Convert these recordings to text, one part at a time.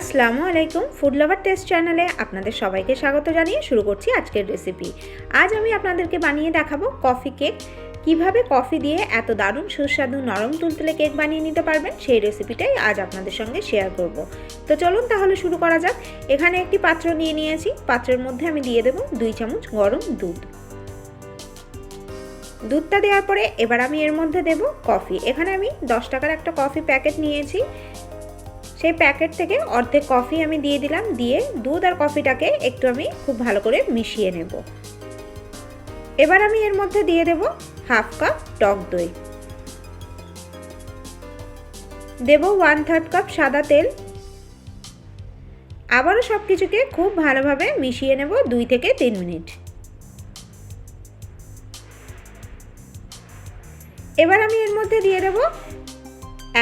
আসসালামু আলাইকুম food lover test চ্যানেলে আপনাদের সবাইকে স্বাগত জানিয়ে শুরু করছি আজকের রেসিপি। আজ আমি আপনাদেরকে বানিয়ে দেখাবো কফি কেক। কীভাবে কফি দিয়ে এত দারুণ, সুস্বাদু, নরম তুলতুলে কেক বানিয়ে নিতে পারবেন সেই রেসিপিটাই আজ আপনাদের সঙ্গে শেয়ার করব। তো চলুন তাহলে শুরু করা যাক। এখানে একটি পাত্র নিয়ে নিয়েছি। পাত্রের মধ্যে আমি দিয়ে দেবো দুই চামচ গরম দুধ। দুধটা দেওয়ার পরে এবার আমি এর মধ্যে দেব কফি। এখানে আমি দশ টাকার একটা কফি প্যাকেট নিয়েছি। সেই প্যাকেট থেকে অর্ধেক কফি আমি দিয়ে দিলাম, দিয়ে দুধ আর কফিটাকে একটু আমি খুব ভালো করে মিশিয়ে নেব। এবার আমি এর মধ্যে দিয়ে দেব হাফ কাপ টক দই। দেব ওয়ান থার্ড কাপ সাদা তেল। আবারও সব কিছুকে খুব ভালোভাবে মিশিয়ে নেব দুই থেকে তিন মিনিট। এবার আমি এর মধ্যে দিয়ে দেব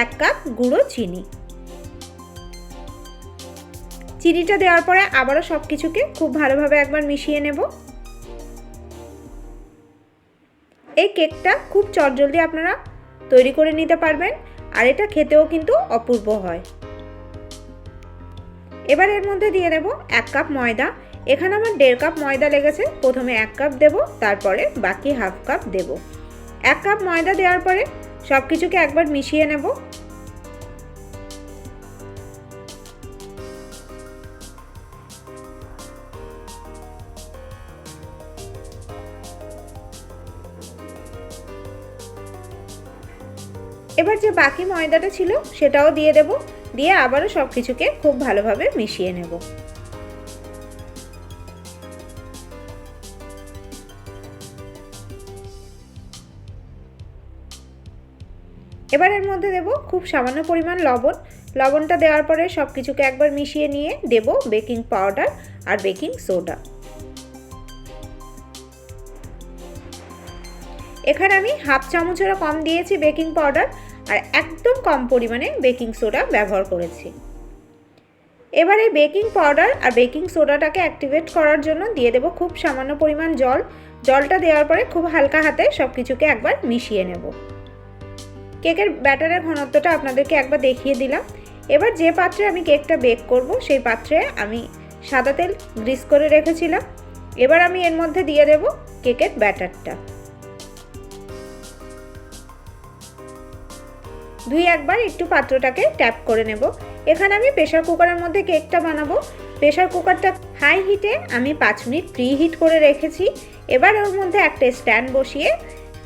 এক কাপ গুঁড়ো চিনি। চিনিটা দেওয়ার পরে আবারও সব কিছুকে খুব ভালোভাবে একবার মিশিয়ে নেব। এই কেকটা খুব চটজলদি আপনারা তৈরি করে নিতে পারবেন আর এটা খেতেও কিন্তু অপূর্ব হয়। এবার এর মধ্যে দিয়ে দেব এক কাপ ময়দা। এখানে আমার দেড় কাপ ময়দা লেগেছে। প্রথমে এক কাপ দেব, তারপরে বাকি হাফ কাপ দেব। এক কাপ ময়দা দেওয়ার পরে সব কিছুকে একবার মিশিয়ে নেব। এবার যে বাকি ময়দাটা ছিল সেটাও দিয়ে দেব, দিয়ে আবারও সব কিছুকে খুব ভালোভাবে মিশিয়ে নেব। এবার এর মধ্যে দেব খুব সামান্য পরিমাণ লবণ। লবণটা দেওয়ার পরে সব কিছুকে একবার মিশিয়ে নিয়ে দেব বেকিং পাউডার আর বেকিং সোডা। এখানে আমি হাফ চামচেরও কম দিয়েছি বেকিং পাউডার। আর একদম কম পরিমাণে বেকিং সোডা ব্যবহার করেছি। এবারে বেকিং পাউডার আর বেকিং সোডাটাকে অ্যাক্টিভেট করার জন্য দিয়ে দেব খুব সামান্য পরিমাণ জল। জলটা দেওয়ার পরে খুব হালকা হাতে সব কিছুকে একবার মিশিয়ে নেব। কেকের ব্যাটারের ঘনত্বটা আপনাদেরকে একবার দেখিয়ে দিলাম। এবার যে পাত্রে আমি কেকটা বেক করব, সেই পাত্রে আমি সাদা তেল গ্রিস করে রেখেছিলাম। এবার আমি এর মধ্যে দিয়ে দেব কেকের ব্যাটারটা। দুই একবার একটু পাত্রটাকে ট্যাপ করে নেব। এখানে আমি প্রেশার কুকারের মধ্যে কেকটা বানাবো। প্রেশার কুকারটা হাই হিটে আমি পাঁচ মিনিট প্রি হিট করে রেখেছি। এবার ওর মধ্যে একটা স্ট্যান্ড বসিয়ে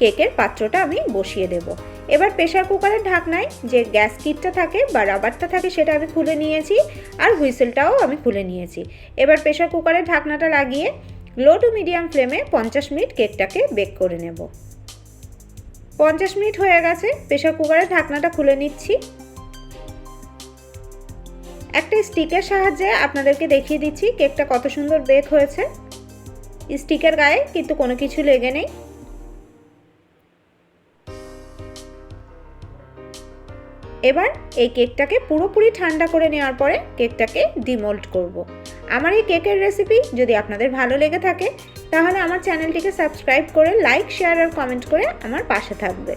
কেকের পাত্রটা আমি বসিয়ে দেব। এবার প্রেশার কুকারের ঢাকনায় যে গ্যাস কিটটা থাকে বা রাবারটা থাকে সেটা আমি খুলে নিয়েছি আর হুইসেলটাও আমি খুলে নিয়েছি। এবার প্রেশার কুকারের ঢাকনাটা লাগিয়ে লো টু মিডিয়াম ফ্লেমে পঞ্চাশ মিনিট কেকটাকে বেক করে নেব। পঞ্চাশ মিনিট হয়ে গেছে প্রেশার কুকারের ঢাকনাটা খুলে নিচ্ছি। একটা স্টিকের সাহায্যে আপনাদেরকে দেখিয়ে দিচ্ছি কেকটা কত সুন্দর বেক হয়েছে। স্টিকের গায়ে কিন্তু কোনো কিছু লেগে নেই। এবার এই কেকটাকে পুরোপুরি ঠান্ডা করে নেওয়ার পরে কেকটাকে ডিমোল্ড করব। আমার এই কেকের রেসিপি যদি আপনাদের ভালো লেগে থাকে তাহলে আমার চ্যানেলটিকে সাবস্ক্রাইব করে লাইক শেয়ার আর কমেন্ট করে আমার পাশে থাকবে।